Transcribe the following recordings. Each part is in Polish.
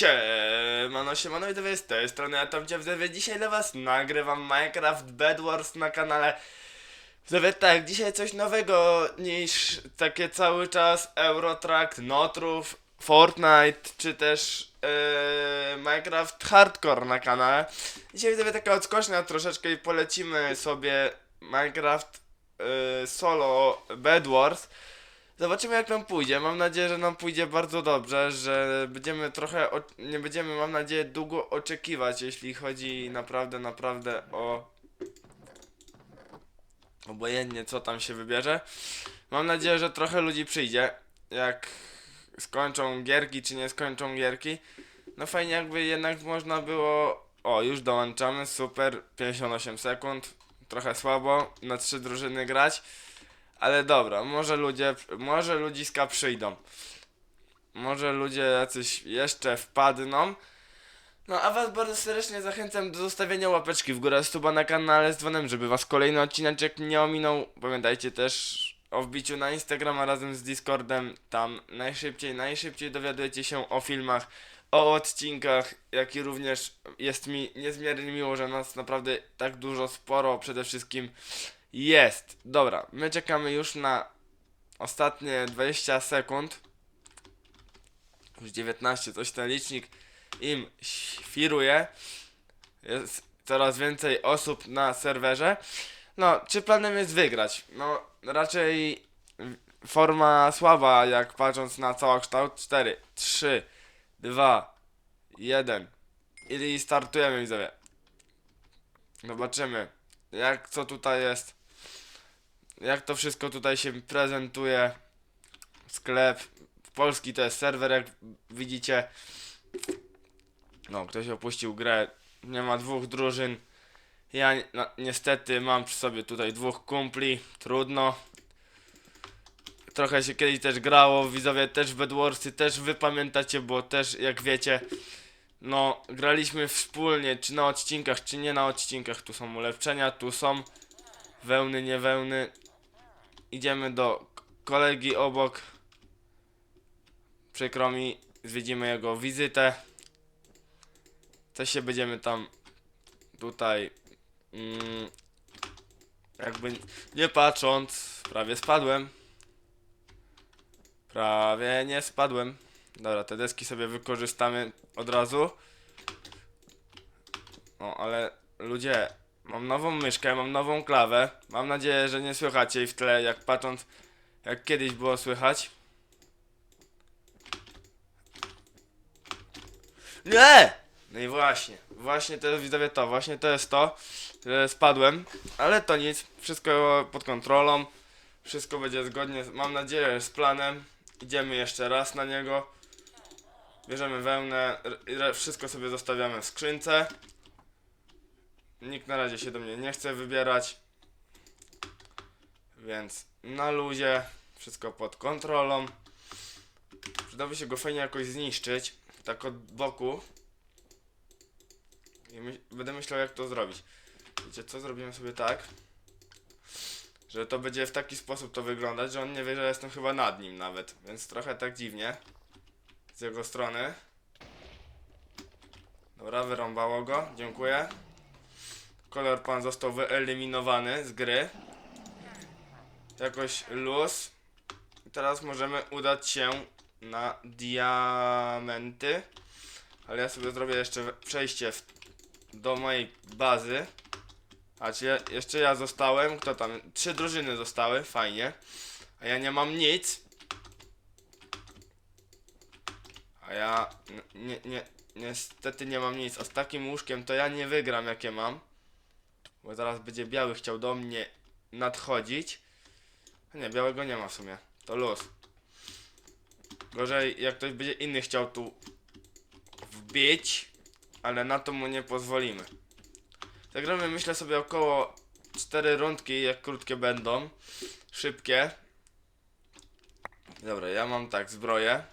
Siemano, siemano i to z tej strony, tam Widzowie, dzisiaj dla was nagrywam Minecraft Bed Wars na kanale Widzowie, tak, dzisiaj coś nowego niż takie cały czas Eurotrack, Notruf, Fortnite, czy też yy, Minecraft Hardcore na kanale. Dzisiaj widzowie taka odskocznia troszeczkę i polecimy sobie Minecraft yy, Solo Bed Wars Zobaczymy jak nam pójdzie. Mam nadzieję, że nam pójdzie bardzo dobrze, że będziemy trochę, o- nie będziemy, mam nadzieję, długo oczekiwać, jeśli chodzi naprawdę, naprawdę o obojętnie co tam się wybierze. Mam nadzieję, że trochę ludzi przyjdzie, jak skończą gierki, czy nie skończą gierki. No fajnie jakby jednak można było, o już dołączamy, super, 58 sekund, trochę słabo, na trzy drużyny grać. Ale dobra, może ludzie, może ludziska przyjdą. Może ludzie jacyś jeszcze wpadną. No a was bardzo serdecznie zachęcam do zostawienia łapeczki w górę, suba na kanale z dzwonem, żeby was kolejny odcineczek nie ominął. Pamiętajcie też o wbiciu na Instagrama razem z Discordem. Tam najszybciej, najszybciej dowiadujecie się o filmach, o odcinkach, jak i również jest mi niezmiernie miło, że nas naprawdę tak dużo, sporo przede wszystkim jest. Dobra, my czekamy już na ostatnie 20 sekund. Już 19, coś ten licznik im świruje. Jest coraz więcej osób na serwerze. No, czy planem jest wygrać? No, raczej forma słaba, jak patrząc na całokształt. 4, 3, 2, 1. I startujemy, widzowie. Zobaczymy, jak co tutaj jest jak to wszystko tutaj się prezentuje. Sklep. Polski to jest serwer, jak widzicie. No, ktoś opuścił grę. Nie ma dwóch drużyn. Ja no, niestety mam przy sobie tutaj dwóch kumpli. Trudno. Trochę się kiedyś też grało. Widzowie też Bedwarsy, też wy pamiętacie, bo też jak wiecie. No, graliśmy wspólnie, czy na odcinkach, czy nie na odcinkach. Tu są ulepszenia, tu są wełny, nie wełny. Idziemy do kolegi obok. Przykro mi, zwiedzimy jego wizytę. Coś się będziemy tam tutaj mm, jakby nie patrząc, prawie spadłem. Prawie nie spadłem. Dobra, te deski sobie wykorzystamy od razu. No, ale ludzie, Mam nową myszkę, mam nową klawę. Mam nadzieję, że nie słychać jej w tle, jak patrząc, jak kiedyś było słychać. Nie! No i właśnie, właśnie to jest widzowie to, właśnie to jest to, że spadłem, ale to nic, wszystko pod kontrolą, wszystko będzie zgodnie, mam nadzieję, z planem. Idziemy jeszcze raz na niego. Bierzemy wełnę, wszystko sobie zostawiamy w skrzynce. Nikt na razie się do mnie nie chce wybierać. Więc na luzie, wszystko pod kontrolą. Przydałoby się go fajnie jakoś zniszczyć, tak od boku. I my, będę myślał jak to zrobić. Wiecie co, zrobimy sobie tak, że to będzie w taki sposób to wyglądać, że on nie wie, że jestem chyba nad nim nawet, więc trochę tak dziwnie z jego strony. Dobra, wyrąbało go, dziękuję. Kolor pan został wyeliminowany z gry. Jakoś luz. Teraz możemy udać się na diamenty. Ale ja sobie zrobię jeszcze przejście w, do mojej bazy. A czy jeszcze ja zostałem? Kto tam? Trzy drużyny zostały, fajnie. A ja nie mam nic. A ja nie, nie, niestety nie mam nic. A z takim łóżkiem to ja nie wygram jakie mam. Bo zaraz będzie biały chciał do mnie nadchodzić. Nie, białego nie ma w sumie. To luz. Gorzej, jak ktoś będzie inny chciał tu wbić, ale na to mu nie pozwolimy. Zagramy myślę sobie około 4 rundki, jak krótkie będą. Szybkie. Dobra, ja mam tak, zbroję.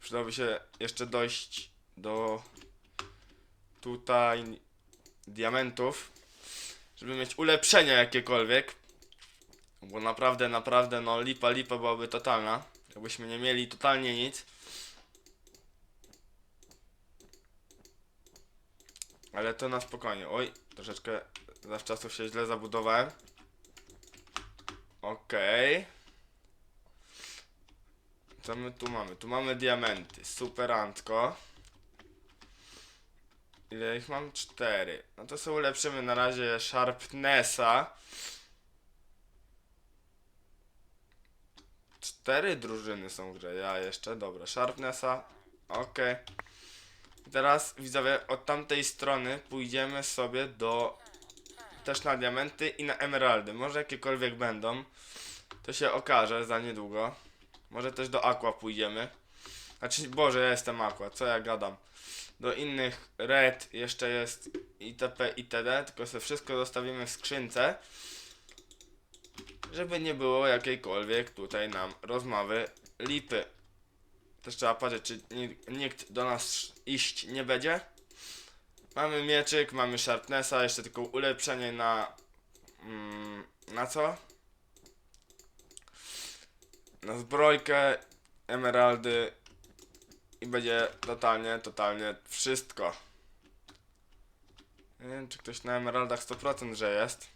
Przydałoby się jeszcze dojść do tutaj diamentów, żeby mieć ulepszenia jakiekolwiek. Bo naprawdę, naprawdę, no lipa, lipa byłaby totalna. Jakbyśmy nie mieli totalnie nic. Ale to na spokojnie. Oj, troszeczkę zawczasu się źle zabudowałem. Okej. Okay. Co my tu mamy? Tu mamy diamenty. Superantko. Ile ich mam? Cztery. No to sobie ulepszymy na razie Sharpnessa. Cztery drużyny są w grze. Ja jeszcze, dobra. Sharpnessa. Okej. I Teraz widzowie, od tamtej strony pójdziemy sobie do też na diamenty i na emeraldy. Może jakiekolwiek będą. To się okaże za niedługo. Może też do aqua pójdziemy. Znaczy, Boże, ja jestem aqua, co ja gadam. Do innych red jeszcze jest itp. itd. Tylko sobie wszystko zostawimy w skrzynce. Żeby nie było jakiejkolwiek tutaj nam rozmowy lipy. Też trzeba patrzeć, czy ni- nikt do nas iść nie będzie. Mamy mieczyk, mamy sharpnessa, jeszcze tylko ulepszenie na... Mm, na co? Na zbrojkę, emeraldy i będzie totalnie, totalnie wszystko. Nie wiem, czy ktoś na emeraldach 100% że jest.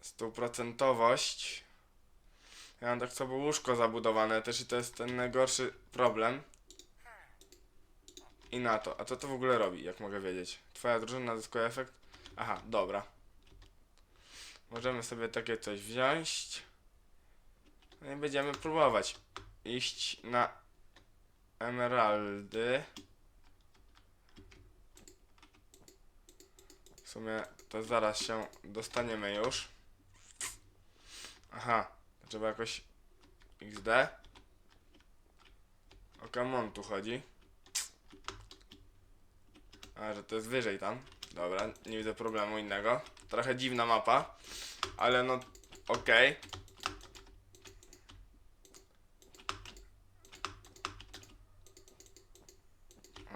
Stuprocentowość. Ja mam tak sobie łóżko zabudowane też i to jest ten najgorszy problem. I na to. A co to w ogóle robi, jak mogę wiedzieć? Twoja drużyna zyskuje efekt? Aha, dobra. Możemy sobie takie coś wziąć. No i będziemy próbować iść na emeraldy. W sumie to zaraz się dostaniemy już. Aha, trzeba jakoś XD. O Kamon tu chodzi. A, że to jest wyżej tam. Dobra, nie widzę problemu innego. Trochę dziwna mapa, ale no okej.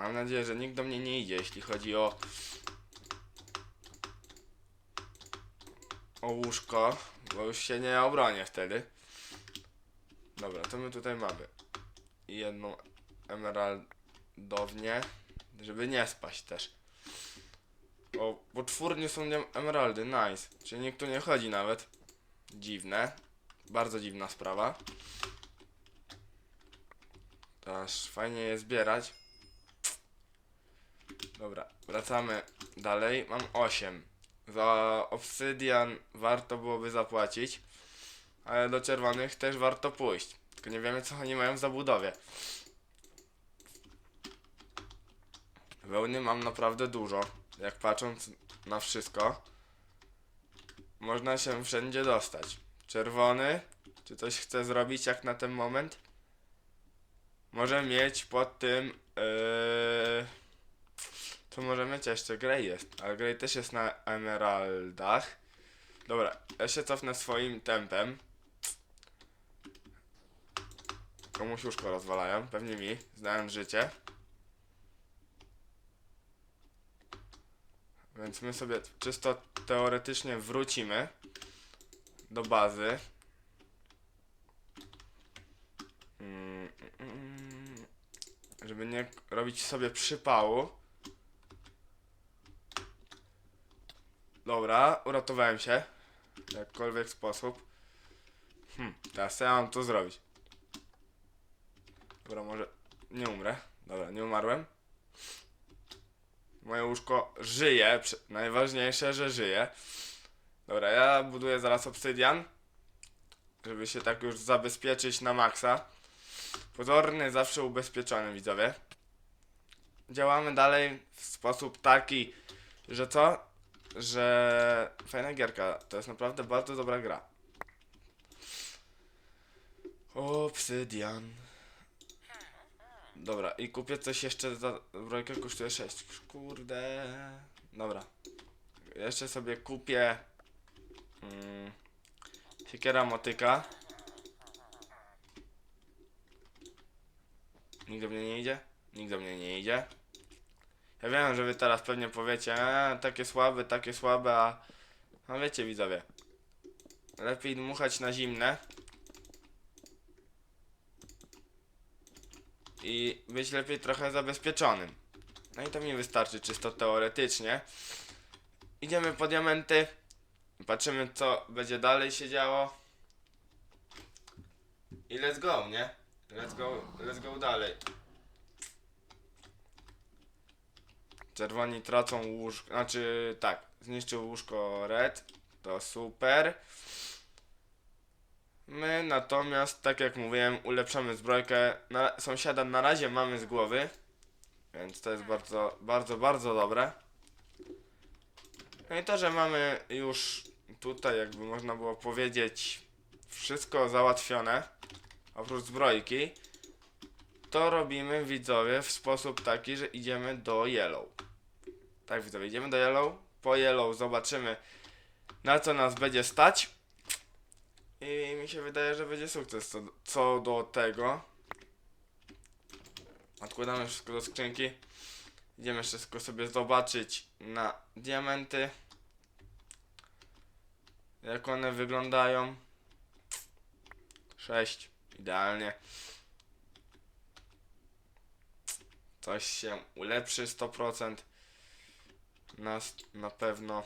Mam nadzieję, że nikt do mnie nie idzie, jeśli chodzi o o łóżko, bo już się nie obronię wtedy. Dobra, to my tutaj mamy jedną emeraldownię, żeby nie spaść też. O, potwórnie są nie- emeraldy, nice. Czyli nikt tu nie chodzi nawet. Dziwne. Bardzo dziwna sprawa. To aż fajnie je zbierać. Dobra, wracamy dalej. Mam 8. Za obsydian warto byłoby zapłacić. Ale do czerwonych też warto pójść. Tylko nie wiemy co oni mają w zabudowie. Wełny mam naprawdę dużo. Jak patrząc na wszystko, można się wszędzie dostać. Czerwony, czy coś chce zrobić jak na ten moment? Może mieć pod tym. Yy... To może mieć jeszcze Grey jest, ale Grey też jest na emeraldach. Dobra, ja się cofnę swoim tempem. Komuś łóżko rozwalają, pewnie mi, znając życie. Więc my sobie czysto teoretycznie wrócimy do bazy. Mm, mm, mm. Żeby nie robić sobie przypału. Dobra, uratowałem się. W jakkolwiek sposób. Hmm, teraz ja mam tu zrobić? Dobra, może nie umrę. Dobra, nie umarłem. Moje łóżko żyje. Najważniejsze, że żyje. Dobra, ja buduję zaraz obsydian. Żeby się tak już zabezpieczyć na maksa. Pozorny zawsze ubezpieczony, widzowie. Działamy dalej w sposób taki, że co? Że fajna gierka. To jest naprawdę bardzo dobra gra. Obsydian. Dobra, i kupię coś jeszcze za zbrojkę kosztuje 6. Kurde. Dobra. Jeszcze sobie kupię mm, siekiera motyka. Nikt do mnie nie idzie? Nikt do mnie nie idzie. Ja wiem, że wy teraz pewnie powiecie, e, takie słabe, takie słabe, a no wiecie widzowie. Lepiej dmuchać na zimne. I być lepiej trochę zabezpieczonym. No i to mi wystarczy czysto teoretycznie. Idziemy po diamenty. Patrzymy co będzie dalej się działo. I let's go, nie? Let's go, let's go dalej. Czerwoni tracą łóżko, znaczy tak, zniszczył łóżko red, to super. My natomiast, tak jak mówiłem, ulepszamy zbrojkę. Na, sąsiada na razie mamy z głowy, więc to jest bardzo, bardzo, bardzo dobre. No i to, że mamy już tutaj, jakby można było powiedzieć, wszystko załatwione, oprócz zbrojki, to robimy widzowie w sposób taki, że idziemy do yellow. Tak widzowie, idziemy do yellow. Po yellow zobaczymy na co nas będzie stać. I mi się wydaje, że będzie sukces co, co do tego. Odkładamy wszystko do skrzynki. Idziemy wszystko sobie zobaczyć na diamenty. Jak one wyglądają. 6. Idealnie. Coś się ulepszy 100%. Nas na pewno.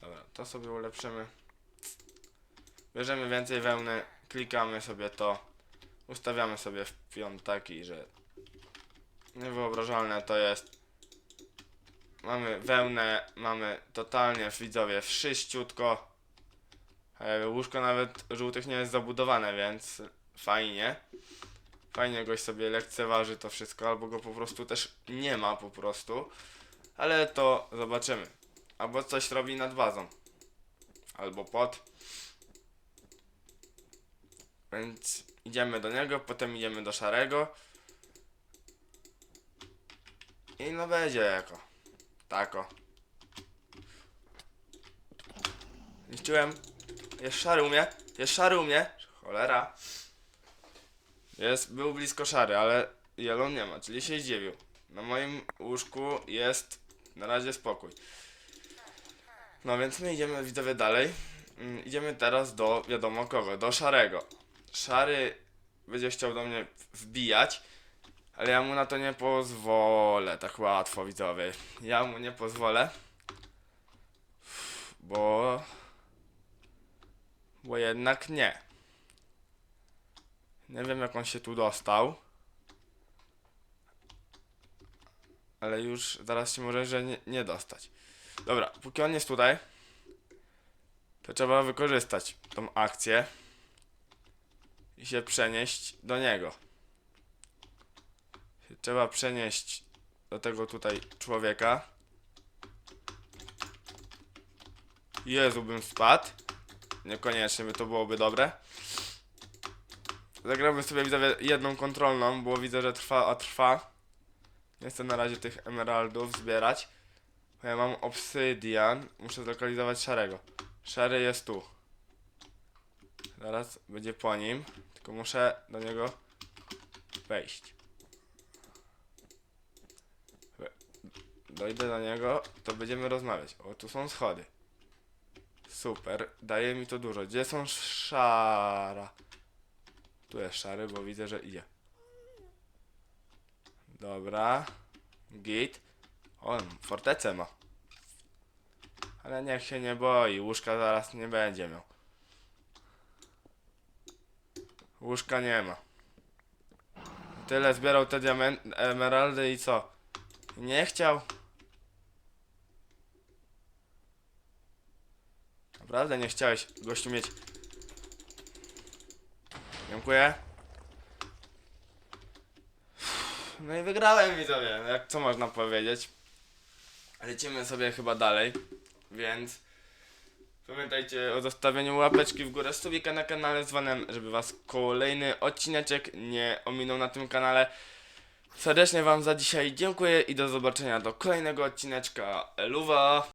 Dobra, to sobie ulepszymy. Bierzemy więcej wełny, klikamy sobie to, ustawiamy sobie w pion taki, że niewyobrażalne to jest. Mamy wełnę, mamy totalnie widzowie wszyściutko. E, Łóżko nawet żółtych nie jest zabudowane, więc fajnie. Fajnie goś sobie lekceważy to wszystko, albo go po prostu też nie ma po prostu. Ale to zobaczymy. Albo coś robi nad bazą. Albo pod. Więc idziemy do niego, potem idziemy do szarego. I no będzie jako. Tako. Niszczyłem. Jest szary u mnie. Jest szary u mnie. Cholera. Jest, był blisko szary, ale yellow nie ma, czyli się zdziwił. Na moim łóżku jest na razie spokój. No więc my idziemy widzowie dalej. Mm, Idziemy teraz do wiadomo kogo, do szarego. Szary będzie chciał do mnie wbijać, ale ja mu na to nie pozwolę tak łatwo widzowie. Ja mu nie pozwolę. Bo... Bo jednak nie. Nie wiem jak on się tu dostał. Ale już zaraz się może, że nie, nie dostać. Dobra, póki on jest tutaj, to trzeba wykorzystać tą akcję i się przenieść do niego. Trzeba przenieść do tego tutaj człowieka. Jezu, bym spadł. Niekoniecznie by to byłoby dobre. Zagramy sobie widzowie jedną kontrolną, bo widzę, że trwa, a trwa. Nie chcę na razie tych emeraldów zbierać. Ja mam obsydian. Muszę zlokalizować szarego. Szary jest tu. Zaraz będzie po nim. Tylko muszę do niego wejść. We- Dojdę do niego, to będziemy rozmawiać. O, tu są schody. Super, daje mi to dużo. Gdzie są szara? Tu jest szary, bo widzę, że idzie. Dobra. Git. O, fortecę ma. Ale niech się nie boi, łóżka zaraz nie będzie miał. Łóżka nie ma. Tyle zbierał te diament, emeraldy i co? Nie chciał. Naprawdę nie chciałeś gościu mieć. Dziękuję. No i wygrałem widzowie, jak co można powiedzieć. Lecimy sobie chyba dalej, więc pamiętajcie o zostawieniu łapeczki w górę, subika na kanale dzwonem, żeby was kolejny odcineczek nie ominął na tym kanale. Serdecznie wam za dzisiaj dziękuję i do zobaczenia do kolejnego odcineczka. Eluwa!